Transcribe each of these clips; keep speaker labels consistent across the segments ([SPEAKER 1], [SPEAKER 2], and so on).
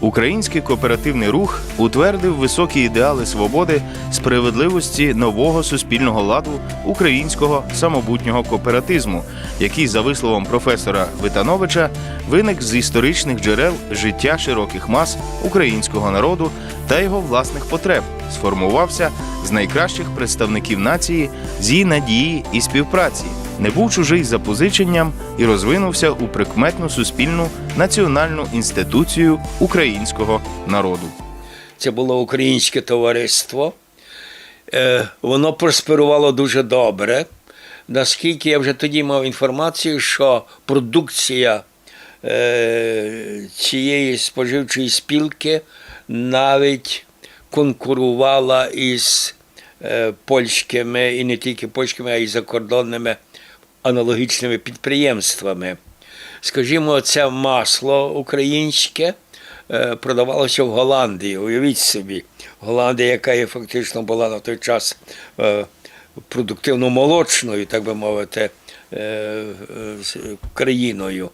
[SPEAKER 1] Український кооперативний рух утвердив високі ідеали свободи, справедливості нового суспільного ладу українського самобутнього кооператизму, який, за висловом професора Витановича, виник з історичних джерел життя широких мас українського народу та його власних потреб, сформувався з найкращих представників нації, з її надії і співпраці, не був чужий запозиченням і розвинувся у прикметну суспільну національну інституцію українського народу.
[SPEAKER 2] Це було українське товариство. Е, Воно просперувало дуже добре. Наскільки я вже тоді мав інформацію, що продукція е, цієї споживчої спілки навіть конкурувала із е, польськими і не тільки польськими, а й закордонними аналогічними підприємствами. Скажімо, це масло українське е, продавалося в Голландії. Уявіть собі, Голландія, яка є фактично була на той час е, продуктивно-молочною, так би мовити, е, країною.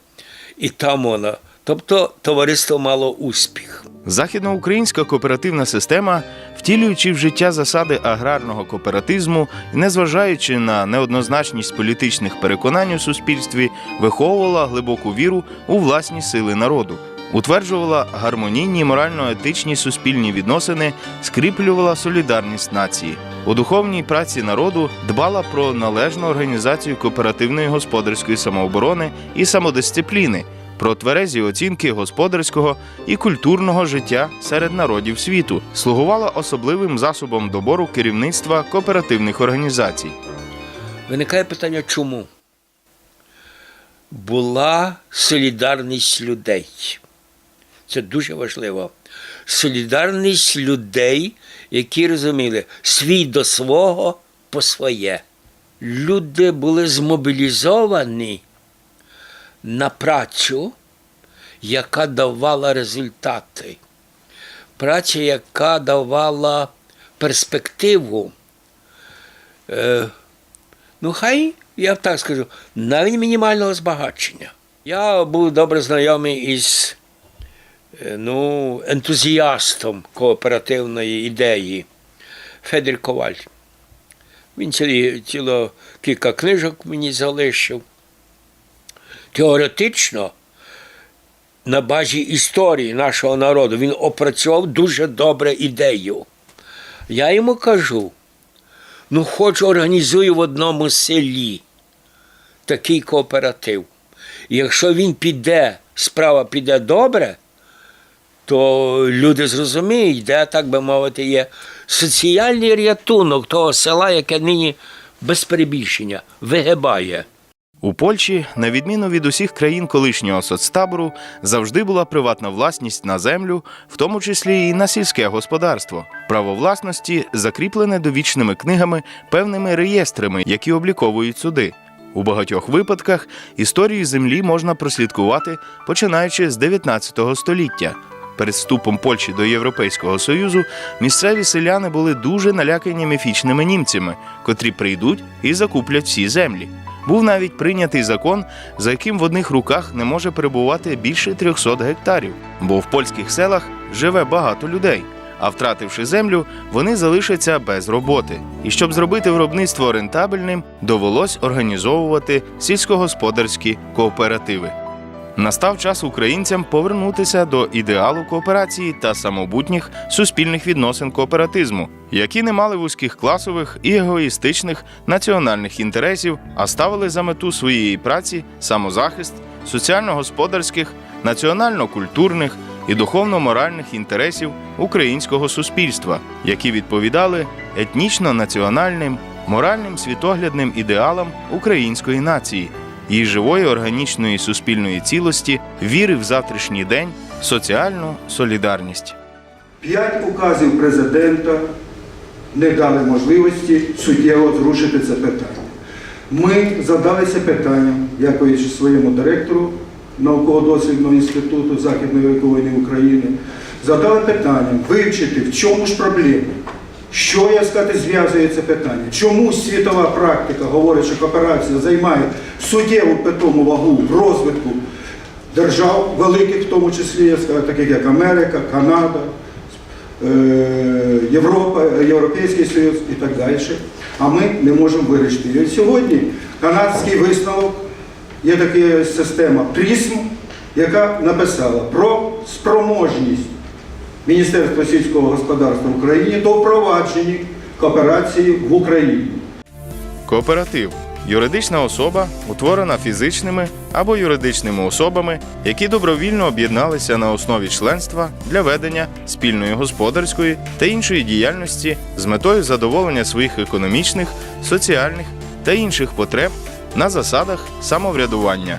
[SPEAKER 2] І там вона. Тобто товариство мало успіх.
[SPEAKER 1] Західноукраїнська кооперативна система, втілюючи в життя засади аграрного кооператизму незважаючи на неоднозначність політичних переконань у суспільстві, виховувала глибоку віру у власні сили народу, утверджувала гармонійні морально-етичні суспільні відносини, скріплювала солідарність нації. У духовній праці народу дбала про належну організацію кооперативної господарської самооборони і самодисципліни, про тверезі оцінки господарського і культурного життя серед народів світу, слугувала особливим засобом добору керівництва кооперативних організацій.
[SPEAKER 2] Виникає питання, чому? Була солідарність людей. Це дуже важливо. Солідарність людей, які розуміли свій до свого по своє. Люди були змобілізовані на працю, яка давала результати. Праця, яка давала перспективу. Е, Ну, хай, я так скажу, навіть мінімального збагачення. Я був добре знайомий із е, ну, ентузіастом кооперативної ідеї Федір Коваль. Він ціло кілька книжок мені залишив. Теоретично, на базі історії нашого народу, він опрацював дуже добре ідею. Я йому кажу, ну, хоч організую в одному селі такий кооператив. Якщо він піде, справа піде добре, то люди зрозуміють, де, так би мовити, є соціальний рятунок того села, яке нині без перебільшення вигибає.
[SPEAKER 1] У Польщі, на відміну від усіх країн колишнього соцтабору, завжди була приватна власність на землю, в тому числі і на сільське господарство. Право власності закріплене довічними книгами певними реєстрами, які обліковують суди. У багатьох випадках історію землі можна прослідкувати починаючи з 19 століття. Перед вступом Польщі до Європейського Союзу місцеві селяни були дуже налякані міфічними німцями, котрі прийдуть і закуплять всі землі. Був навіть прийнятий закон, за яким в одних руках не може перебувати більше 300 гектарів, бо в польських селах живе багато людей. А втративши землю, вони залишаться без роботи. І щоб зробити виробництво рентабельним, довелось організовувати сільськогосподарські кооперативи. Настав час українцям повернутися до ідеалу кооперації та самобутніх суспільних відносин кооператизму, які не мали вузьких класових і егоїстичних національних інтересів, а ставили за мету своєї праці самозахист соціально-господарських, національно-культурних і духовно-моральних інтересів українського суспільства, які відповідали етнічно-національним, моральним світоглядним ідеалам української нації її живої органічної суспільної цілості, віри в завтрашній день, соціальну солідарність.
[SPEAKER 3] П'ять указів президента не дали можливості суттєво зрушити це питання. Ми задалися питанням, дякуючи своєму директору науково-дослідного інституту Західної вікової України, задали питання вивчити, в чому ж проблема. Що, я сказати, зв'язує це питання? Чому світова практика говорить, що кооперація займає суттєву питому вагу в розвитку держав, великих в тому числі, я скажу, таких як Америка, Канада, е, Європа, Європейський Союз і так далі. А ми не можемо вирішити. І от сьогодні канадський висновок є така система ПРІСМ, яка написала про спроможність Міністерства сільського господарства в Україні до впровадження кооперації в Україні.
[SPEAKER 1] Кооператив юридична особа, утворена фізичними або юридичними особами, які добровільно об'єдналися на основі членства для ведення спільної господарської та іншої діяльності з метою задоволення своїх економічних, соціальних та інших потреб на засадах самоврядування.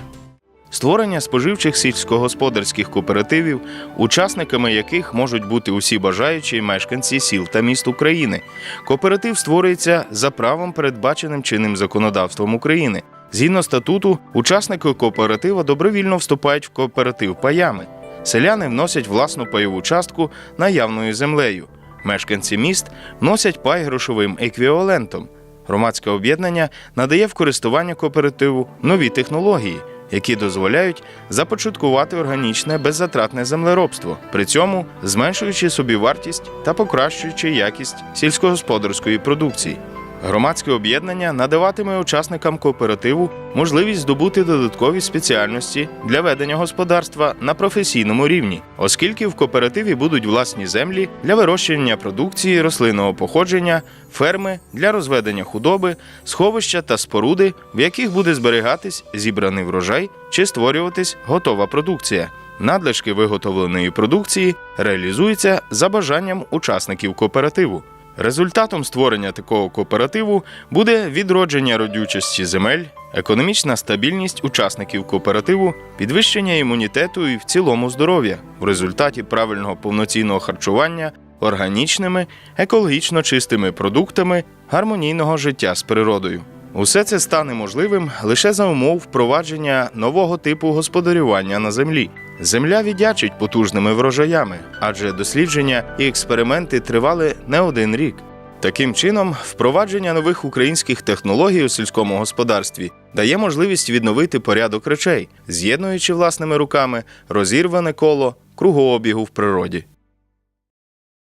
[SPEAKER 1] Створення споживчих сільськогосподарських кооперативів, учасниками яких можуть бути усі бажаючі мешканці сіл та міст України. Кооператив створюється за правом, передбаченим чинним законодавством України. Згідно статуту, учасники кооператива добровільно вступають в кооператив паями. Селяни вносять власну пайову частку наявною землею. Мешканці міст вносять пай грошовим еквівалентом. Громадське об'єднання надає в користування кооперативу нові технології, які дозволяють започаткувати органічне беззатратне землеробство, при цьому зменшуючи собівартість та покращуючи якість сільськогосподарської продукції. Громадське об'єднання надаватиме учасникам кооперативу можливість здобути додаткові спеціальності для ведення господарства на професійному рівні, оскільки в кооперативі будуть власні землі для вирощення продукції рослинного походження, ферми для розведення худоби, сховища та споруди, в яких буде зберігатись зібраний врожай чи створюватись готова продукція. Надлишки виготовленої продукції реалізуються за бажанням учасників кооперативу. Результатом створення такого кооперативу буде відродження родючості земель, економічна стабільність учасників кооперативу, підвищення імунітету і в цілому здоров'я в результаті правильного повноцінного харчування органічними, екологічно чистими продуктами гармонійного життя з природою. Усе це стане можливим лише за умов впровадження нового типу господарювання на землі. Земля віддячить потужними врожаями, адже дослідження і експерименти тривали не один рік. Таким чином, впровадження нових українських технологій у сільському господарстві дає можливість відновити порядок речей, з'єднуючи власними руками розірване коло кругообігу в природі.